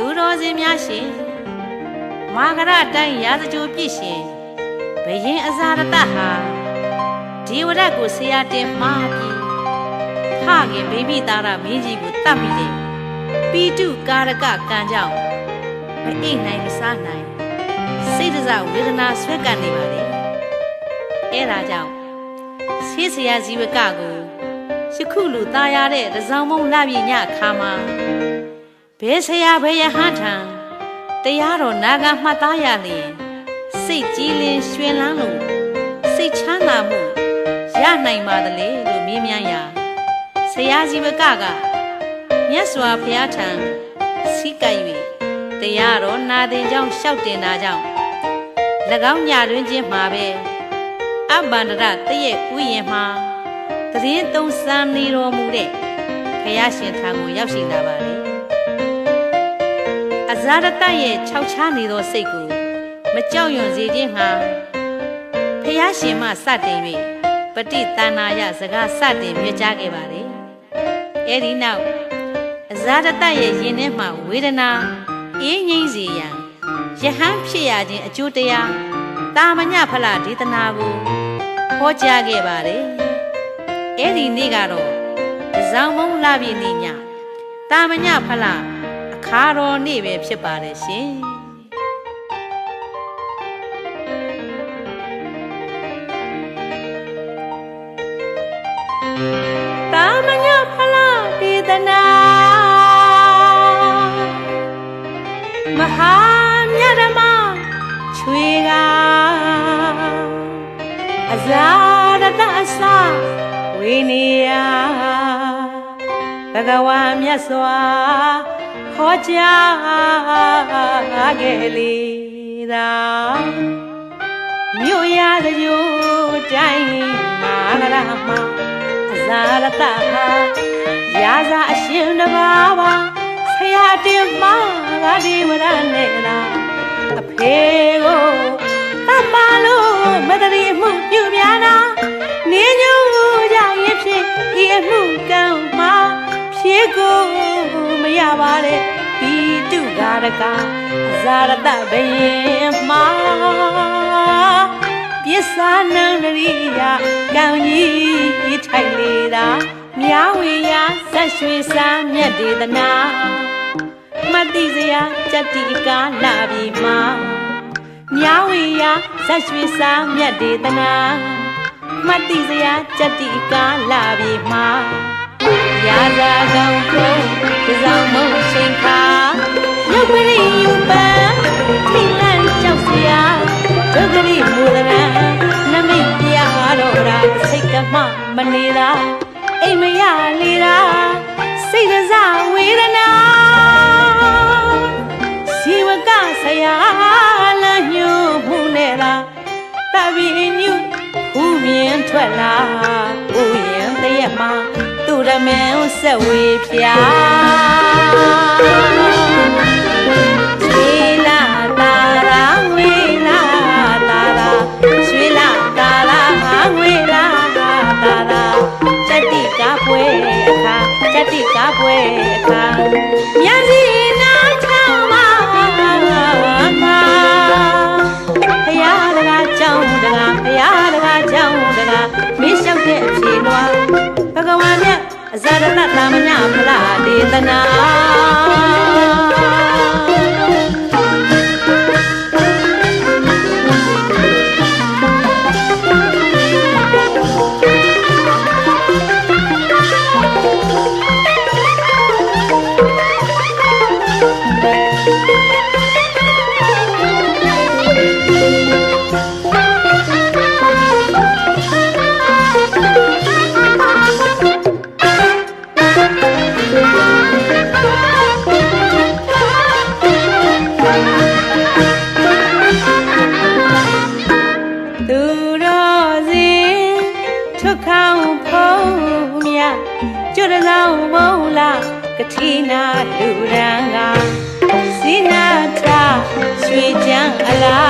သူတော်စင်များရှင်မာဂရတိုင်းရာဇကြိုပြည့်ရှင်ဘယင်အဇာရတဟာဒီဝရတ်ကိုဆရာတင်မှားပြီးဖခင်မိမိသားရမင်းကြီးကိုတတ်မိတယ်ပီတုကာရကကံကြောင့်မအိတ်နိုင်မစားနိုင်စိတ်တစဝေဒနာဆွဲကပ်နေပါလေအဲဒါကြောင့်ဆေးဆရာဇီဝကကိုယခုလူသားရတဲ့တစောင်းမုံလပြည့်ညခါမှာ ဘဲဆရာဘဲရဟန်းထံတရားတော်နာဂမှတ်သားရလျင်စိတ်ကြည်လင်ရွှင်လန်းလို့စိတ်ချမ်းသာမှုရနိုင်ပါသလေလို့မေးမြန်းရာဆရာဇီဝကကမြတ်စွာဘုရားထံစီကပ်၍တရားတော်နာသင်ကြောင့်လျှောက်တင်တာကြောင့်၎င်းညတွင်ချင်းမှာပဲအဘန္ဒရတည့်ရဲ့ဥယျာဉ်မှာသတရင်သုံးစံနေတော်မူတဲ့ဘုရားရှင်ထံကိုရောက်ရှိလာပါလေအ ဇာရတရဲ့ခြောက်ချားနေသောစိတ်ကိုမကြောက်ရွံ့စေခြင်းဟာဘုရားရှင်မှစတင်၍ပฏิတဏ္ဍာယစကားစတင်မြကြားခဲ့ပါလေအဲဒီနောက်အဇာရတရဲ့ယင်ထဲမှာဝေဒနာအေးငိမ့်စေရန်ယဟန်ဖြစ်ရခြင်းအကျိုးတရားတာမညဖလားဒေသနာကိုဟောကြားခဲ့ပါတယ်။အဲ့ဒီနေ့ကတော့တဇောင်းမုံလာပြီနေ့ညတာမညဖလား အခါတော်နေ့ပဲဖြစ်ပါတယ်ရှင်။တာမညဖလားဒေသနာမဟာမြတ်ဓမ္မချွေကအဇာရတအစဝေနေယဘဂဝါမြတ်စွာ ဟောကြားခဲ့လေသာမြို့ရသညိုတိုင်းမာရမအဇာရတဟာရာဇာအရှင်တပါးပါဆရာတင်မကဒီဝရနဲ့လားအဖေကိုတမလို့မတရီမှုပြုပြနာနေညူကြရင်ဖြစ်ဒီအမှုကံမှာဖြေကိုမရ ပါတဲ့ဒီတုကာရကဇာရတဘယင်မှာပစ္စာနံနရိယကံကြီးထိုင်လေတာမြာဝေယဇက်ရွှေစာမြတ်ဒေသနာမတိစရာကြတ္တိကာလာပြီမှာမြာဝေယဇက်ရွှေစာမြတ်ဒေသနာမတိစရာကြတ္တိကာလာပြီမှာ ရာဇာကောင်ဖုံးဒီဆောင်မုံချိန်ခါရုပ်ပရိယူပန်ထိလန့်ကြောက်စရာဒုက္ခရိမူလရံနမိတ်ပြတော့တာစိတ်ကမှမနေတာအိမ်မရလေတာစိတ်ဒဇ န်ဆ အဇာရတတာမညဖလားဒေသနာသူ ထုတ်ခေါင်းဖုံးမြကျွတ်တော်မုံလာကတိနာလူရန်ကစီနာထရွှေချမ်းအလား